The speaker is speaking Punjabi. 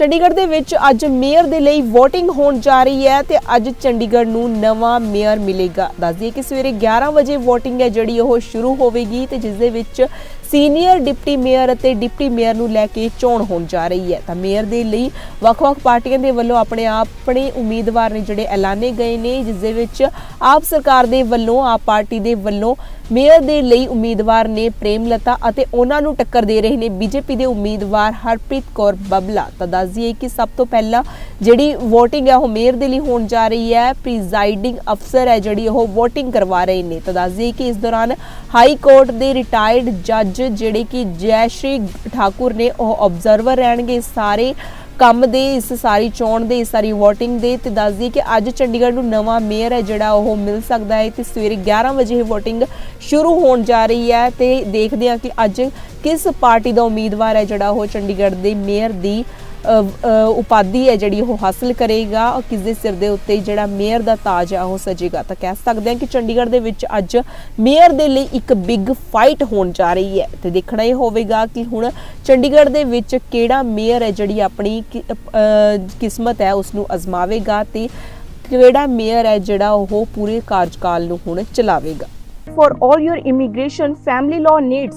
ਚੰਡੀਗੜ੍ਹ ਦੇ ਵਿੱਚ ਅੱਜ ਮੇਅਰ ਦੇ ਲਈ VOTING ਹੋਣ ਜਾ ਰਹੀ ਹੈ ਤੇ ਅੱਜ ਚੰਡੀਗੜ੍ਹ ਨੂੰ ਨਵਾਂ ਮੇਅਰ ਮਿਲੇਗਾ। ਦੱਸ ਦਈਏ ਕਿ ਸਵੇਰੇ 11 ਵਜੇ VOTING ਹੈ ਜਿਹੜੀ ਉਹ ਸ਼ੁਰੂ ਹੋਵੇਗੀ ਤੇ ਜਿਸ ਦੇ ਵਿੱਚ ਸੀਨੀਅਰ ਡਿਪਟੀ ਮੇਅਰ ਅਤੇ ਡਿਪਟੀ ਮੇਅਰ ਨੂੰ ਲੈ ਕੇ ਚੋਣ ਹੋਣ ਜਾ ਰਹੀ ਹੈ। ਤਾਂ ਮੇਅਰ ਦੇ ਲਈ ਵੱਖ-ਵੱਖ ਪਾਰਟੀਆਂ ਦੇ ਵੱਲੋਂ ਆਪਣੇ ਆਪਣੇ ਉਮੀਦਵਾਰ ਨੇ ਜਿਹੜੇ ਐਲਾਨੇ ਗਏ ਨੇ, ਜਿਸ ਦੇ ਵਿੱਚ ਆਪ ਸਰਕਾਰ ਦੇ ਵੱਲੋਂ, ਆਪ ਪਾਰਟੀ ਦੇ ਵੱਲੋਂ ਮੇਅਰ ਦੇ ਲਈ ਉਮੀਦਵਾਰ ਨੇ ਪ੍ਰੇਮਲਤਾ ਅਤੇ ਉਹਨਾਂ ਨੂੰ ਟੱਕਰ ਦੇ ਰਹੇ ਨੇ ਬੀਜੇਪੀ ਦੇ ਉਮੀਦਵਾਰ ਹਰਪ੍ਰੀਤ ਕੌਰ ਬਬਲਾ। ਤਾਂ ਦੱਸ ਦਈਏ ਕਿ ਸਭ ਤੋਂ ਪਹਿਲਾਂ ਜਿਹੜੀ VOTING ਹੈ, ਉਹ ਮੇਅਰ ਦੇ ਲਈ ਹੋਣ ਜਾ ਰਹੀ ਹੈ। ਪ੍ਰੀਜ਼ਾਈਡਿੰਗ ਅਫਸਰ ਹੈ ਜਿਹੜੀ ਉਹ VOTING ਕਰਵਾ ਰਹੇ ਨੇ। ਤਾਂ ਦੱਸ ਦਈਏ ਕਿ ਇਸ ਦੌਰਾਨ ਹਾਈ ਕੋਰਟ ਦੇ ਰਿਟਾਇਰਡ ਜੱਜ ਜਿਹੜੇ ਕਿ ਜੈ ਸ਼੍ਰੀ ਠਾਕੁਰ ਨੇ ਉਹ ਆਬਜ਼ਰਵਰ ਰਹਿਣਗੇ ਸਾਰੇ ਕੰਮ ਦੇ, ਇਸ ਸਾਰੀ ਚੋਣ ਦੇ, ਇਸ ਸਾਰੀ VOTING ਦੇ ਤੇ ਦੱਸ ਦਈਏ ਕਿ ਅੱਜ ਚੰਡੀਗੜ੍ਹ ਨੂੰ ਨਵਾਂ ਮੇਅਰ ਹੈ ਜਿਹੜਾ ਉਹ ਮਿਲ ਸਕਦਾ ਹੈ ਤੇ ਸਵੇਰੇ 11 ਵਜੇ ਇਹ VOTING ਸ਼ੁਰੂ ਹੋਣ ਜਾ ਰਹੀ ਹੈ ਤੇ ਦੇਖਦੇ ਹਾਂ ਕਿ ਅੱਜ ਕਿਸ ਪਾਰਟੀ ਦਾ ਉਮੀਦਵਾਰ ਹੈ ਜਿਹੜਾ ਉਹ ਚੰਡੀਗੜ੍ਹ ਦੇ ਮੇਅਰ ਦੀ ਉਪਾਧੀ ਹੈ ਜਿਹੜੀ ਉਹ ਹਾਸਲ ਕਰੇਗਾ ਔਰ ਕਿਸ ਦੇ ਸਿਰ ਦੇ ਉੱਤੇ ਜਿਹੜਾ ਮੇਅਰ ਦਾ ਤਾਜ ਹੈ ਉਹ ਸਜੇਗਾ। ਤਾਂ ਕਹਿ ਸਕਦੇ ਹਾਂ ਕਿ ਚੰਡੀਗੜ੍ਹ ਦੇ ਵਿੱਚ ਅੱਜ ਮੇਅਰ ਦੇ ਲਈ ਇੱਕ ਬਿਗ ਫਾਈਟ ਹੋਣ ਜਾ ਰਹੀ ਹੈ। ਤੇ ਦੇਖਣਾ ਇਹ ਹੋਵੇਗਾ ਕਿ ਹੁਣ ਚੰਡੀਗੜ੍ਹ ਦੇ ਵਿੱਚ ਕਿਹੜਾ ਮੇਅਰ ਹੈ ਜਿਹੜੀ ਆਪਣੀ ਕਿਸਮਤ ਹੈ ਉਸ ਨੂੰ ਅਜ਼ਮਾਵੇਗਾ ਤੇ ਕਿਹੜਾ ਮੇਅਰ ਹੈ ਜਿਹੜਾ ਉਹ ਪੂਰੇ ਕਾਰਜਕਾਲ ਨੂੰ ਹੁਣ ਚਲਾਵੇਗਾ। For all your immigration family law needs,